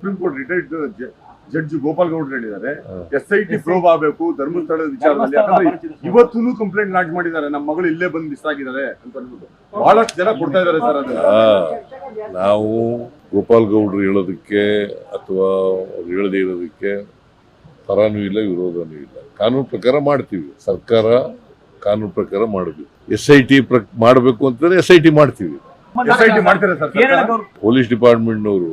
Supreme court retired judge Gopal ಗೌಡ್ರು ಹೇಳಿದ್ದಾರೆ. S I T probe ಆಗಬೇಕು ಧರ್ಮಸ್ಥಳದ ವಿಚಾರದಲ್ಲಿ. ಯಾಕಂದ್ರೆ ಇವತ್ತೂ ಕಂಪ್ಲೇಂಟ್ ಲಾಂಚ್ ಮಾಡಿದ್ದಾರೆ. ನಮ್ಮ ಮಗಳು ಇಲ್ಲೇ ಬಂದು ಮಿಸ್ ಆಗಿದ್ದಾರೆ ಅಂತ ಅನ್ಬಿಟ್ಟು ಬಹಳಷ್ಟು ಜನ ಕೊಡ್ತಾ ಇದ್ದಾರೆ ಸರ್ ಅದನ್ನ. ನಾವು ಗೋಪಾಲ್ ಗೌಡ್ರು ಹೇಳೋದಕ್ಕೆ ಅಥವಾ ಅವ್ರು ಹೇಳದೇ ಇರೋದಕ್ಕೆ ಪರಾನೂ ಇಲ್ಲ ವಿರೋಧನೂ ಇಲ್ಲ. ಕಾನೂನು ಪ್ರಕಾರ ಮಾಡ್ತೀವಿ. ಸರ್ಕಾರ ಕಾನೂನು ಪ್ರಕಾರ ಮಾಡಬೇಕು. ಎಸ್ ಐ ಟಿ ಪ್ರ ಮಾಡಬೇಕು ಅಂತಂದ್ರೆ ಎಸ್ ಐ ಟಿ ಮಾಡ್ತೀವಿ. ಎಸ್ ಐ ಟಿ ಮಾಡ್ತಾರೆ? ಪೊಲೀಸ್ ಡಿಪಾರ್ಟ್ಮೆಂಟ್ನವರು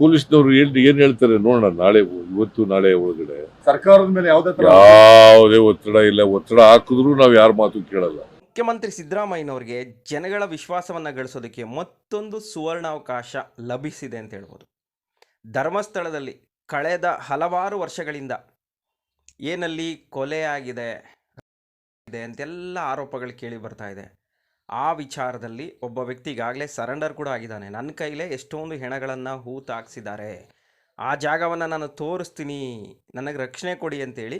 ಪೊಲೀಸ್ನವ್ರು ಏನು ಏನ್ ಹೇಳ್ತಾರೆ ನೋಡೋಣ ನಾಳೆ ಇವತ್ತು ನಾಳೆ ಒಳಗಡೆ. ಸರ್ಕಾರದ ಮೇಲೆ ಯಾವ್ದೇ ಯಾವುದೇ ಒತ್ತಡ ಇಲ್ಲ. ಒತ್ತಡ ಹಾಕಿದ್ರು ನಾವು ಯಾರ ಮಾತು ಕೇಳಲ್ಲ. ಮುಖ್ಯಮಂತ್ರಿ ಸಿದ್ದರಾಮಯ್ಯನವರಿಗೆ ಜನಗಳ ವಿಶ್ವಾಸವನ್ನು ಗಳಿಸೋದಕ್ಕೆ ಮತ್ತೊಂದು ಸುವರ್ಣಾವಕಾಶ ಲಭಿಸಿದೆ ಅಂತ ಹೇಳ್ಬೋದು. ಧರ್ಮಸ್ಥಳದಲ್ಲಿ ಕಳೆದ ಹಲವಾರು ವರ್ಷಗಳಿಂದ ಏನಲ್ಲಿ ಕೊಲೆ ಆಗಿದೆ ಇದೆ ಅಂತೆಲ್ಲ ಆರೋಪಗಳು ಕೇಳಿ ಬರ್ತಾ ಇದೆ. ಆ ವಿಚಾರದಲ್ಲಿ ಒಬ್ಬ ವ್ಯಕ್ತಿ ಈಗಾಗಲೇ ಸರೆಂಡರ್ ಕೂಡ ಆಗಿದ್ದಾನೆ. ನನ್ನ ಕೈಲೇ ಎಷ್ಟೊಂದು ಹೆಣಗಳನ್ನು ಹೂತಾಕ್ಸಿದ್ದಾರೆ. ಆ ಜಾಗವನ್ನು ನಾನು ತೋರಿಸ್ತೀನಿ. ನನಗೆ ರಕ್ಷಣೆ ಕೊಡಿ ಅಂತೇಳಿ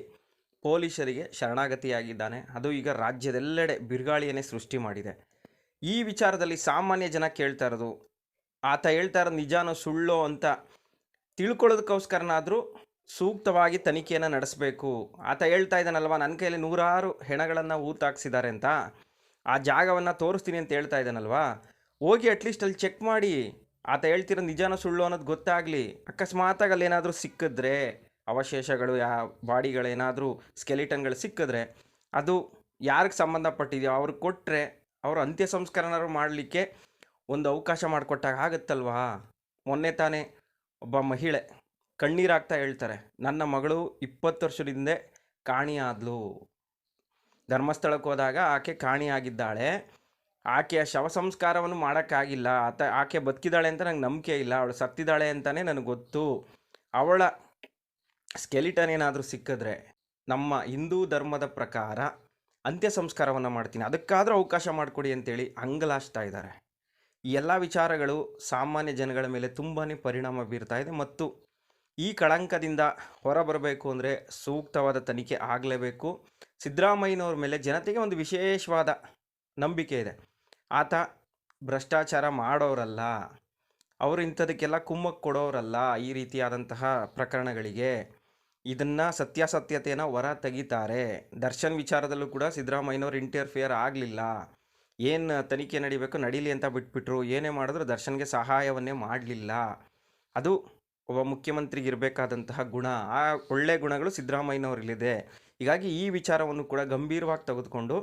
ಪೊಲೀಸರಿಗೆ ಶರಣಾಗತಿಯಾಗಿದ್ದಾನೆ. ಅದು ಈಗ ರಾಜ್ಯದೆಲ್ಲೆಡೆ ಬಿರುಗಾಳಿಯನ್ನೇ ಸೃಷ್ಟಿ ಮಾಡಿದೆ. ಈ ವಿಚಾರದಲ್ಲಿ ಸಾಮಾನ್ಯ ಜನ ಕೇಳ್ತಾ ಇರೋದು, ಆತ ಹೇಳ್ತಾ ಇರೋದು ನಿಜಾನೋ ಸುಳ್ಳು ಅಂತ ತಿಳ್ಕೊಳ್ಳೋದಕ್ಕೋಸ್ಕರನಾದರೂ ಸೂಕ್ತವಾಗಿ ತನಿಖೆಯನ್ನು ನಡೆಸಬೇಕು. ಆತ ಹೇಳ್ತಾ ಇದ್ದಾನಲ್ವ, ನನ್ನ ಕೈಯಲ್ಲಿ ನೂರಾರು ಹೆಣಗಳನ್ನು ಊತಾಕ್ಸಿದ್ದಾರೆ ಅಂತ. ಆ ಜಾಗವನ್ನು ತೋರಿಸ್ತೀನಿ ಅಂತ ಹೇಳ್ತಾ ಇದ್ದಾನಲ್ವಾ? ಹೋಗಿ ಅಟ್ಲೀಸ್ಟ್ ಅಲ್ಲಿ ಚೆಕ್ ಮಾಡಿ. ಆತ ಹೇಳ್ತಿರೋ ನಿಜಾನ ಸುಳ್ಳು ಅನ್ನೋದು ಗೊತ್ತಾಗಲಿ. ಅಕಸ್ಮಾತಾಗಿ ಅಲ್ಲಿ ಏನಾದರೂ ಸಿಕ್ಕಿದ್ರೆ, ಅವಶೇಷಗಳು, ಯಾ ಬಾಡಿಗಳೇನಾದರೂ, ಸ್ಕೆಲಿಟನ್ಗಳು ಸಿಕ್ಕಿದ್ರೆ, ಅದು ಯಾರಿಗೆ ಸಂಬಂಧಪಟ್ಟಿದೆಯೋ ಅವ್ರಿಗೆ ಕೊಟ್ಟರೆ ಅವರು ಅಂತ್ಯ ಸಂಸ್ಕರಣರು ಮಾಡಲಿಕ್ಕೆ ಒಂದು ಅವಕಾಶ ಮಾಡಿಕೊಟ್ಟಾಗ ಆಗುತ್ತಲ್ವಾ? ಮೊನ್ನೆ ತಾನೇ ಒಬ್ಬ ಮಹಿಳೆ ಕಣ್ಣೀರಾಗ್ತಾ ಹೇಳ್ತಾರೆ, ನನ್ನ ಮಗಳು ಇಪ್ಪತ್ತು ವರ್ಷದಿಂದ ಹಿಂದೆ ಕಾಣಿಯಾದ್ಲು ಧರ್ಮಸ್ಥಳಕ್ಕೆ ಹೋದಾಗ ಆಕೆ ಕಾಣಿಯಾಗಿದ್ದಾಳೆ. ಆಕೆಯ ಶವ ಸಂಸ್ಕಾರವನ್ನು ಮಾಡೋಕ್ಕಾಗಿಲ್ಲ. ಆತ, ಆಕೆ ಬದುಕಿದ್ದಾಳೆ ಅಂತ ನಂಗೆ ನಂಬಿಕೆ ಇಲ್ಲ. ಅವಳು ಸತ್ತಿದ್ದಾಳೆ ಅಂತಲೇ ನನಗೆ ಗೊತ್ತು. ಅವಳ ಸ್ಕೆಲಿಟನ್ ಏನಾದರೂ ಸಿಕ್ಕಿದ್ರೆ ನಮ್ಮ ಹಿಂದೂ ಧರ್ಮದ ಪ್ರಕಾರ ಅಂತ್ಯ ಸಂಸ್ಕಾರವನ್ನು ಮಾಡ್ತೀನಿ. ಅದಕ್ಕಾದರೂ ಅವಕಾಶ ಮಾಡಿಕೊಡಿ ಅಂತೇಳಿ ಅಂಗಲಾಚ್ತಾ ಇದ್ದಾರೆ. ಈ ಎಲ್ಲ ವಿಚಾರಗಳು ಸಾಮಾನ್ಯ ಜನಗಳ ಮೇಲೆ ತುಂಬಾ ಪರಿಣಾಮ ಬೀರ್ತಾ ಇದೆ ಮತ್ತು ಈ ಕಳಂಕದಿಂದ ಹೊರಬರಬೇಕು ಅಂದರೆ ಸೂಕ್ತವಾದ ತನಿಖೆ ಆಗಲೇಬೇಕು. ಸಿದ್ದರಾಮಯ್ಯನವ್ರ ಮೇಲೆ ಜನತೆಗೆ ಒಂದು ವಿಶೇಷವಾದ ನಂಬಿಕೆ ಇದೆ. ಆತ ಭ್ರಷ್ಟಾಚಾರ ಮಾಡೋರಲ್ಲ, ಅವರು ಇಂಥದಕ್ಕೆಲ್ಲ ಕುಮ್ಮಕ್ಕೆ ಕೊಡೋರಲ್ಲ ಈ ರೀತಿಯಾದಂತಹ ಪ್ರಕರಣಗಳಿಗೆ, ಇದನ್ನು ಸತ್ಯಾಸತ್ಯತೆಯನ್ನು ಹೊರ ತೆಗಿತಾರೆ. ದರ್ಶನ್ ವಿಚಾರದಲ್ಲೂ ಕೂಡ ಸಿದ್ದರಾಮಯ್ಯನವ್ರು ಇಂಟರ್ಫಿಯರ್ ಆಗಲಿಲ್ಲ. ಏನು ತನಿಖೆ ನಡಿಬೇಕು, ನಡೀಲಿ ಅಂತ ಬಿಟ್ಬಿಟ್ರು, ಏನೇ ಮಾಡಿದ್ರು ದರ್ಶನ್ಗೆ ಸಹಾಯವನ್ನೇ ಮಾಡಲಿಲ್ಲ. ಅದು ಒಬ್ಬ ಮುಖ್ಯಮಂತ್ರಿಗೆ ಇರಬೇಕಾದಂತಹ ಗುಣ, ಆ ಒಳ್ಳೆ ಗುಣಗಳು ಸಿದ್ದರಾಮಯ್ಯನವರಲ್ಲಿದೆ. ಹೀಗಾಗಿ ಈ ವಿಚಾರವನ್ನು ಕೂಡ ಗಂಭೀರವಾಗಿ ತೆಗೆದುಕೊಂಡು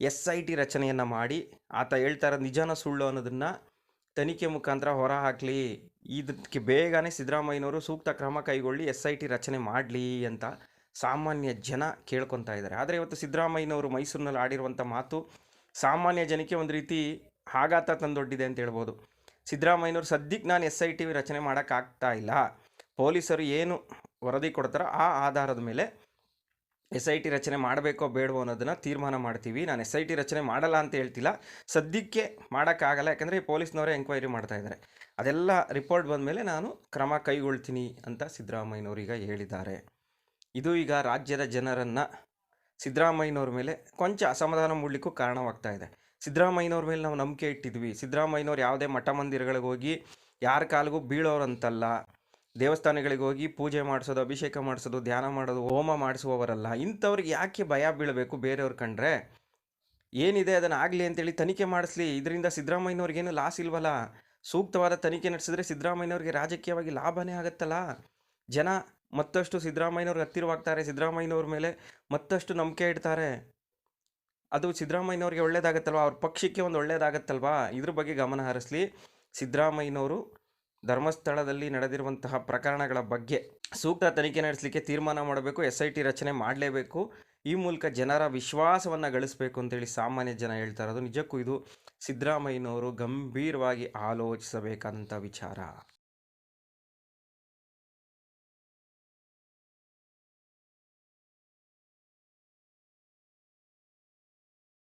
ಎಸ್ ಐ ಟಿ ರಚನೆಯನ್ನು ಮಾಡಿ, ಆತ ಹೇಳ್ತಾರ ನಿಜಾನ ಸುಳ್ಳು ಅನ್ನೋದನ್ನು ತನಿಖೆ ಮುಖಾಂತರ ಹೊರ ಹಾಕಲಿ ಇದಕ್ಕೆ ಬೇಗನೆ ಸಿದ್ದರಾಮಯ್ಯನವರು ಸೂಕ್ತ ಕ್ರಮ ಕೈಗೊಳ್ಳಿ, ಎಸ್ ಐ ಟಿ ರಚನೆ ಮಾಡಲಿ ಅಂತ ಸಾಮಾನ್ಯ ಜನ ಕೇಳ್ಕೊತಾ ಇದ್ದಾರೆ. ಆದರೆ ಇವತ್ತು ಸಿದ್ದರಾಮಯ್ಯನವರು ಮೈಸೂರಿನಲ್ಲಿ ಆಡಿರುವಂಥ ಮಾತು ಸಾಮಾನ್ಯ ಜನಕ್ಕೆ ಒಂದು ರೀತಿ ಆಘಾತ ತಂದೊಡ್ಡಿದೆ ಅಂತ ಹೇಳ್ಬೋದು. ಸಿದ್ದರಾಮಯ್ಯನವರು ಸದ್ಯಕ್ಕೆ ನಾನು ಎಸ್ ಐ ಟಿ ರಚನೆ ಮಾಡೋಕ್ಕಾಗ್ತಾ ಇಲ್ಲ. ಪೊಲೀಸರು ಏನು ವರದಿ ಕೊಡ್ತಾರೋ ಆ ಆಧಾರದ ಮೇಲೆ ಎಸ್ ಐ ಟಿ ರಚನೆ ಮಾಡಬೇಕೋ ಬೇಡವೋ ಅನ್ನೋದನ್ನು ತೀರ್ಮಾನ ಮಾಡ್ತೀವಿ. ನಾನು ಎಸ್ ಐ ಟಿ ರಚನೆ ಮಾಡಲ್ಲ ಅಂತ ಹೇಳ್ತಿಲ್ಲ. ಸದ್ಯಕ್ಕೆ ಮಾಡೋಕ್ಕಾಗಲ್ಲ. ಯಾಕಂದರೆ ಈ ಪೊಲೀಸ್ನವರೇ ಎಂಕ್ವೈರಿ ಮಾಡ್ತಾ ಇದ್ದಾರೆ. ಅದೆಲ್ಲ ರಿಪೋರ್ಟ್ ಬಂದಮೇಲೆ ನಾನು ಕ್ರಮ ಕೈಗೊಳ್ತೀನಿ ಅಂತ ಸಿದ್ದರಾಮಯ್ಯನವರು ಈಗ ಹೇಳಿದ್ದಾರೆ. ಇದು ಈಗ ರಾಜ್ಯದ ಜನರನ್ನು ಸಿದ್ದರಾಮಯ್ಯನವ್ರ ಮೇಲೆ ಕೊಂಚ ಅಸಮಾಧಾನ ಮೂಡಲಿಕ್ಕೂ ಕಾರಣವಾಗ್ತಾ ಇದೆ. ಸಿದ್ದರಾಮಯ್ಯನವ್ರ ಮೇಲೆ ನಾವು ನಂಬಿಕೆ ಇಟ್ಟಿದ್ವಿ. ಸಿದ್ದರಾಮಯ್ಯನವ್ರು ಯಾವುದೇ ಮಠ ಮಂದಿರಗಳಿಗೆ ಹೋಗಿ ಯಾರ ಕಾಲಿಗೂ ಬೀಳೋರಂತಲ್ಲ. ದೇವಸ್ಥಾನಗಳಿಗೆ ಹೋಗಿ ಪೂಜೆ ಮಾಡಿಸೋದು, ಅಭಿಷೇಕ ಮಾಡಿಸೋದು, ಧ್ಯಾನ ಮಾಡೋದು, ಹೋಮ ಮಾಡಿಸುವವರಲ್ಲ. ಇಂಥವ್ರಿಗೆ ಯಾಕೆ ಭಯ ಬೀಳಬೇಕು ಬೇರೆಯವ್ರು ಕಂಡ್ರೆ? ಏನಿದೆ ಅದನ್ನು ಆಗಲಿ ಅಂತೇಳಿ ತನಿಖೆ ಮಾಡಿಸ್ಲಿ. ಇದರಿಂದ ಸಿದ್ದರಾಮಯ್ಯನವ್ರಿಗೇನು ಲಾಸ್ ಇಲ್ವಲ್ಲ? ಸೂಕ್ತವಾದ ತನಿಖೆ ನಡೆಸಿದ್ರೆ ಸಿದ್ದರಾಮಯ್ಯನವ್ರಿಗೆ ರಾಜಕೀಯವಾಗಿ ಲಾಭನೇ ಆಗುತ್ತಲ್ಲ? ಜನ ಮತ್ತಷ್ಟು ಸಿದ್ದರಾಮಯ್ಯನವ್ರಿಗೆ ಹತ್ತಿರವಾಗ್ತಾರೆ, ಸಿದ್ದರಾಮಯ್ಯನವ್ರ ಮೇಲೆ ಮತ್ತಷ್ಟು ನಂಬಿಕೆ ಇಡ್ತಾರೆ. ಅದು ಸಿದ್ದರಾಮಯ್ಯನವ್ರಿಗೆ ಒಳ್ಳೇದಾಗತ್ತಲ್ವಾ? ಅವ್ರ ಪಕ್ಷಕ್ಕೆ ಒಂದು ಒಳ್ಳೇದಾಗತ್ತಲ್ವಾ? ಇದ್ರ ಬಗ್ಗೆ ಗಮನ ಹರಿಸ್ಲಿ. ಸಿದ್ದರಾಮಯ್ಯನವರು ಧರ್ಮಸ್ಥಳದಲ್ಲಿ ನಡೆದಿರುವಂತಹ ಪ್ರಕರಣಗಳ ಬಗ್ಗೆ ಸೂಕ್ತ ತನಿಖೆ ನಡೆಸಲಿಕ್ಕೆ ತೀರ್ಮಾನ ಮಾಡಬೇಕು ಎಸ್ ಐ ಟಿ ರಚನೆ ಮಾಡಲೇಬೇಕು, ಈ ಮೂಲಕ ಜನರ ವಿಶ್ವಾಸವನ್ನು ಗಳಿಸಬೇಕು ಅಂತೇಳಿ ಸಾಮಾನ್ಯ ಜನ ಹೇಳ್ತಾ ಇರೋದು. ನಿಜಕ್ಕೂ ಇದು ಸಿದ್ದರಾಮಯ್ಯನವರು ಗಂಭೀರವಾಗಿ ಆಲೋಚಿಸಬೇಕಾದಂಥ ವಿಚಾರ.